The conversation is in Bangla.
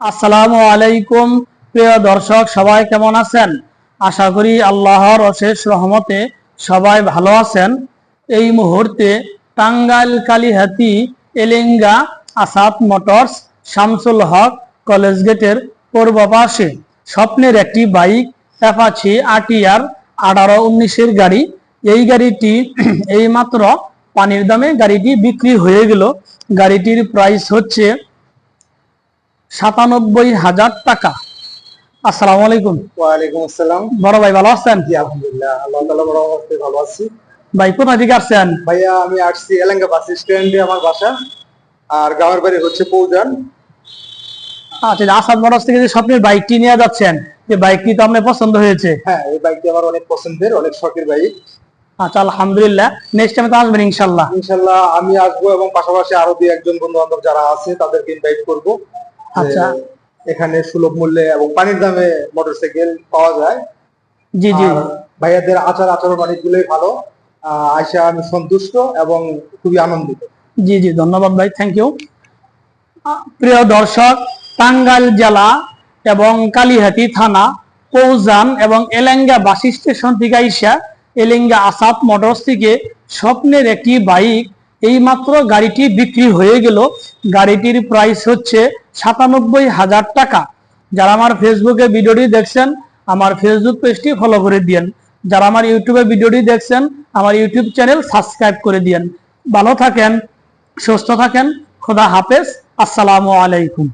আসসালামু আলাইকুম, প্রিয় দর্শক, সবাই কেমন আছেন? আশা করি আল্লাহর অশেষ রহমতে সবাই ভালো আছেন। এই মুহূর্তে টাঙ্গাইল কালিহাতি এলেঙ্গা, আসাদ মোটরস, শামসুল হক কলেজ গেটের পূর্ব পাশে স্বপ্নের একটি বাইক অ্যাপাচি আটিয়ার আঠারো উনিশের গাড়ি। এই গাড়িটি এইমাত্র পানির দামে গাড়িটি বিক্রি হয়ে গেল। গাড়িটির প্রাইস হচ্ছে সাতানব্বই হাজার টাকা। আসসালামু আলাইকুম। ওয়ালাইকুম আসসালাম। বড় ভাই ভালো আছেন? জি আলহামদুলিল্লাহ। আল্লাহ তাআলা বড় অবস্থায় ভালো আছি। ভাই কোথা থেকে আসছেন? ভাইয়া আমি আসছি এলাঙ্গা বাস স্ট্যান্ডে আমার বাসা। আর গ্রামের বাড়ি হচ্ছে পৌজান। আচ্ছা আসাদ মোটরস থেকে যে স্বপ্নের বাইকটি নিয়ে যাচ্ছেন যে বাইকটি তো আপনার পছন্দ হয়েছে। হ্যাঁ এই বাইকটি আমার অনেক পছন্দের অনেক শখের বাইক। আচ্ছা আলহামদুলিল্লাহ। নেক্সট টাইমে তো আসবেন ইনশাল্লাহ ইনশাল্লাহ আমি আসব এবং পাশাপাশি আরও দুই একজন বন্ধু বান্ধব যারা আছে তাদেরকে ইনভাইট করব। আচ্ছা। এখানে সুলভ মূল্যে এবং পানির দামে মোটরসাইকেল পাওয়া যায়। জি জি। ভাইয়াদের আচার আচরণ অনেকগুলোই ভালো। আইসা আমি সন্তুষ্ট এবং খুবই আনন্দিত। জি জি ধন্যবাদ ভাই থ্যাংক ইউ প্রিয় দর্শক টাঙ্গাইল জেলা এবং কালিহাতি থানা পৌজান এবং এলেঙ্গা বাস স্টেশন থেকে আইসা এলেঙ্গা আসাদ মোটরস থেকে স্বপ্নের একটি বাইক এইমাত্র গাড়িটি বিক্রি হয়ে গেল। গাড়িটির প্রাইস হচ্ছে সাতানব্বই হাজার টাকা। যারা আমার ফেসবুকে ভিডিওটি দেখছেন, আমার ফেসবুক পেজটি ফলো করে দিয়েন। যারা আমার ইউটিউবে ভিডিওটি দেখছেন, আমার ইউটিউব চ্যানেল সাবস্ক্রাইব করে দিয়েন। ভালো থাকেন, সুস্থ থাকেন, খোদা হাফেজ, আসসালামু আলাইকুম।